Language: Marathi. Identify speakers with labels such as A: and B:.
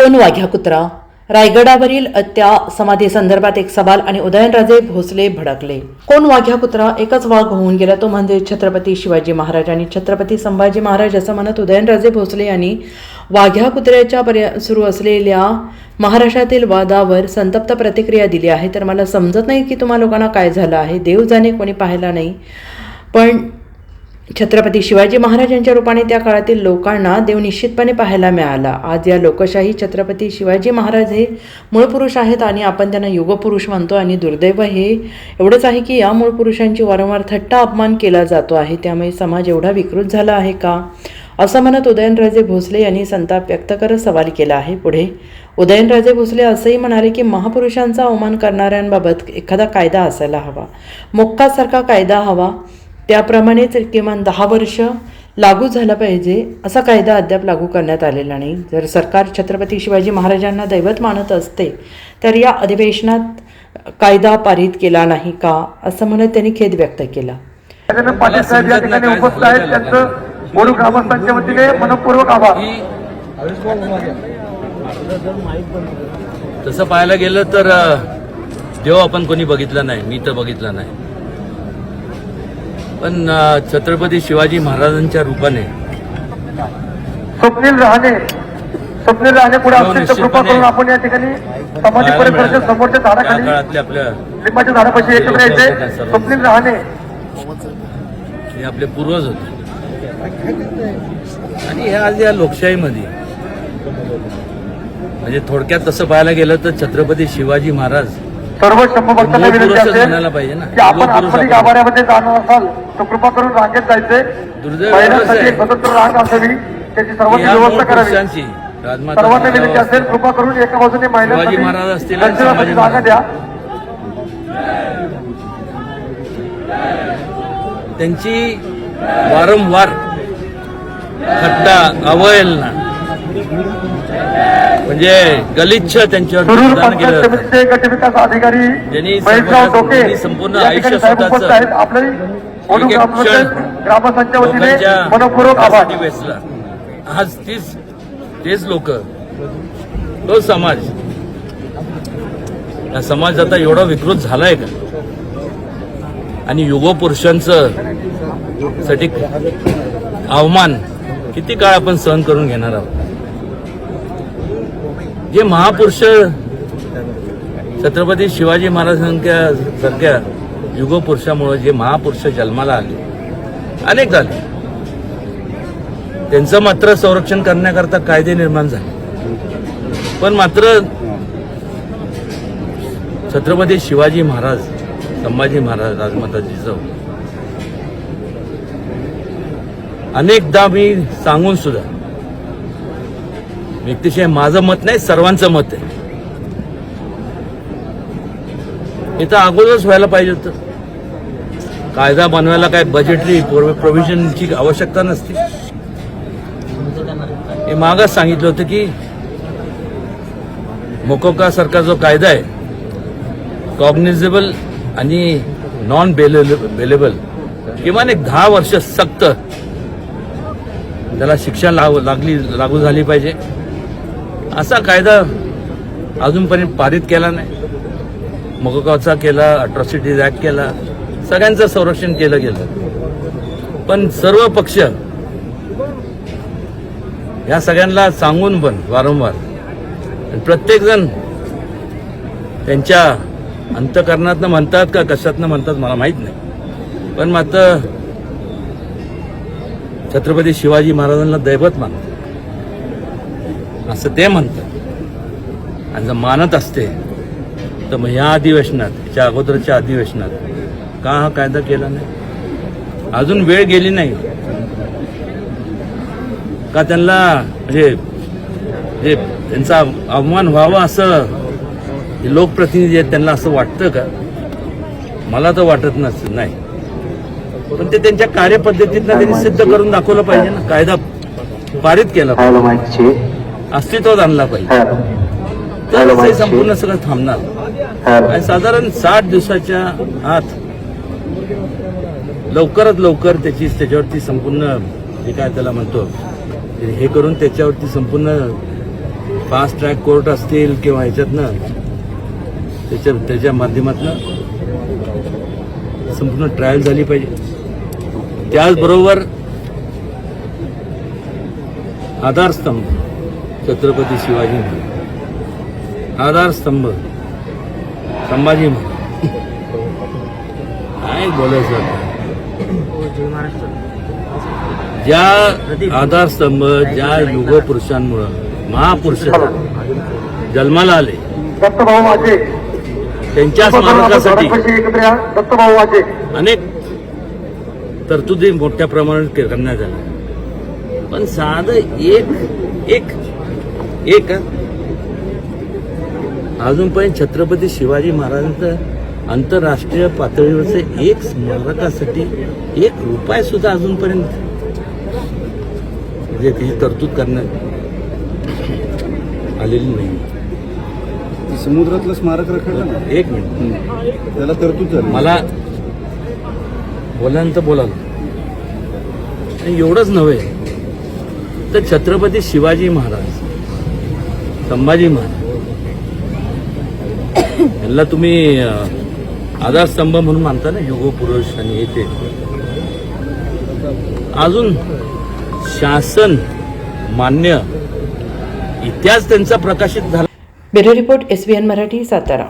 A: कोण वाघ्या कुत्रा? रायगडावरील त्या समाधीसंदर्भात एक सवाल आणि उदयनराजे भोसले भडकले. कोण वाघ्या कुत्रा? एकच वाघ होऊन गेला तो म्हणजे छत्रपती शिवाजी महाराज आणि छत्रपती संभाजी महाराज असं म्हणत उदयनराजे भोसले यांनी वाघ्या कुत्र्याच्या पर्य सुरू असलेल्या महाराष्ट्रातील वादावर संतप्त प्रतिक्रिया दिली आहे. तर मला समजत नाही की तुम्हा लोकांना काय झालं आहे. देव जाणे कोणी पाहिला नाही. पण छत्रपती शिवाजी महाराजांच्या रूपाने त्या काळातील लोकांना देव निश्चितपणे पाहायला मिळाला. आज या लोकशाही छत्रपती शिवाजी महाराज हे मूळ पुरुष आहेत आणि आपण त्यांना युगपुरुष म्हणतो आणि दुर्दैव हे एवढंच आहे की या मूळ पुरुषांची वारंवार थट्टा अपमान केला जातो आहे. त्यामुळे समाज एवढा विकृत झाला आहे का? असं म्हणत उदयनराजे भोसले यांनी संताप व्यक्त करत सवाल केला आहे. पुढे उदयनराजे भोसले असंही म्हणाले की महापुरुषांचा अवमान करणाऱ्यांबाबत एखादा कायदा असायला हवा. मोक्कासारखा कायदा हवा. त्याप्रमाणेच किमान दहा वर्ष लागू झालं पाहिजे असा कायदा अद्याप लागू करण्यात आलेला नाही. जर सरकार छत्रपती शिवाजी महाराजांना दैवत मानत असते तर या अधिवेशनात कायदा पारित केला नाही का असं म्हणत त्यांनी खेद व्यक्त केला.
B: राजेंद्र पाटील साहेब या ठिकाणी उपस्थित आहेत. त्यांचं बोडू ग्रामस्थांच्या वतीने मनपूर्वक आभार.
C: तसं पाहायला गेलं तर देव आपण कोणी बघितला नाही मी तर बघितला नाही. पण छत्रपती शिवाजी महाराजांच्या रूपाने.
B: स्वप्नील रहाणे. स्वप्नील रहाणे पुढे
C: हो,
B: असतील तर कृपा. करून आपण या ठिकाणी समाधी परिसराच्या. समोरच्या झाडाखाली लिंबाच्या झाडापाशी एकत्र यायचे स्वप्नील रहाणे.
C: हे आपले पूर्वज होते. आणि हे आज या लोकशाहीमध्ये. म्हणजे थोडक्यात तसं पाहायला गेलं तर छत्रपती शिवाजी महाराज
B: सर्व शंभू भक्तांना
C: मूळ
B: विनंती असेल. की आपण
C: आपण.
B: गाभाऱ्यामध्ये जाणार असाल तर कृपा करून रांगेत जायचे. महिलांसाठी स्वतंत्र रांग असावी. त्याची
C: मूळ
B: व्यवस्था करावी. सर्वांना विनंती असेल कृपा करून एका बाजूने महिलांसाठी दर्शनासाठी जागा द्या.
C: त्यांची वारंवार थट्टा अवहेलना. म्हणजे गलिच्छ त्यांच्यावर विधान केलं त्यांनी संपूर्ण आयुष्य स्वतःचं लोकांच्या वेचला आज तीच तेच लोक. तो समाज. या समाज आता एवढा विकृत झालाय का? आणि युगपुरुषांचं साठी अवमान किती काळ आपण सहन करून घेणार आहोत? जे महापुरुष छत्रपती शिवाजी महाराजांच्या सारख्या युगपुरुषामुळे जे महापुरुष जन्माला आले अनेक झाले. त्यांचं मात्र संरक्षण करण्याकरता कायदे निर्माण झाले. पण मात्र छत्रपती शिवाजी महाराज संभाजी महाराज राजमाता जिजाऊ अनेकदा मी सांगून सुद्धा व्यक्तिशय माझं मत नाही सर्वांचं मत आहे. इथं अगोदरच व्हायला पाहिजे होतं. कायदा बनवायला काय बजेटरी प्रोव्हिजनची आवश्यकता नसते. हे मागच सांगितलं होतं की मोकोका सरकार जो कायदा आहे कॉग्निझेबल आणि नॉन बेलेबल किमान एक दहा वर्ष सक्त त्याला शिक्षा लाग लागली लागू झाली पाहिजे. असा कायदा अजूनपर्यंत पारित केला नाही. मोकोकाचा केला अट्रॉसिटीज ऍक्ट केला सगळ्यांचं संरक्षण केलं गेलं. पण सर्व पक्ष या सगळ्यांना सांगून पण वारंवार प्रत्येकजण त्यांच्या अंतकरणातनं म्हणतात का कशातनं म्हणतात मला माहीत नाही. पण मात्र छत्रपती शिवाजी महाराजांना दैवत मानतात असं ते म्हणतात. आणि जर मानत असते तर मग ह्या अधिवेशनात याच्या अगोदरच्या अधिवेशनात का हा कायदा केला नाही? अजून वेळ गेली नाही. का त्यांना म्हणजे जे त्यांचा अवमान व्हावा असं जे लोकप्रतिनिधी आहेत त्यांना असं वाटतं का? मला तर वाटत नस नाही. पण ते त्यांच्या कार्यपद्धतीतनं त्यांनी सिद्ध करून दाखवलं पाहिजे ना. कायदा पारित केला पाहिजे. अस्तित्वात आणला पाहिजे. तर हे संपूर्ण सगळं थांबणार. आणि साधारण साठ दिवसाच्या आत लवकरात लवकर त्याची त्याच्यावरती संपूर्ण जे काय त्याला म्हणतो हे करून त्याच्यावरती संपूर्ण फास्ट ट्रॅक कोर्ट असतील किंवा ह्याच्यातनं त्याच्या त्याच्या माध्यमातनं संपूर्ण ट्रायल झाली पाहिजे. त्याचबरोबर आधारस्तंभ. छत्रपती शिवाजी महाराज. आधारस्तंभ संभाजी महाराज. काय बोलायचं? ज्या आधारस्तंभ ज्या युगपुरुषांमुळं महापुरुष जन्माला आले त्यांच्या स्मारकासाठी अनेक तरतुदी मोठ्या प्रमाणात करण्यात आल्या. पण साधं एक एक एक अजूनपर्यंत छत्रपती शिवाजी महाराजांचं आंतरराष्ट्रीय पातळीवरचं एक स्मारकासाठी एक रुपये सुद्धा अजूनपर्यंत म्हणजे त्याची तरतूद करण्यात आलेली नाही.
D: समुद्रातलं स्मारक रखडलं ना?
C: एक मिनिट.
D: त्याला तरतूद झाली.
C: मला बोलायला बोलाल. आणि एवढंच नव्हे. तर छत्रपती शिवाजी महाराज संभाजी महाराज. यांना तुम्ही आधारस्तंभ म्हणून मानता ना युगो पुरुष आणि येते अजून शासन मान्य इतिहास त्यांचा प्रकाशित झाला.
A: Bureau report S B N Marathi Satara.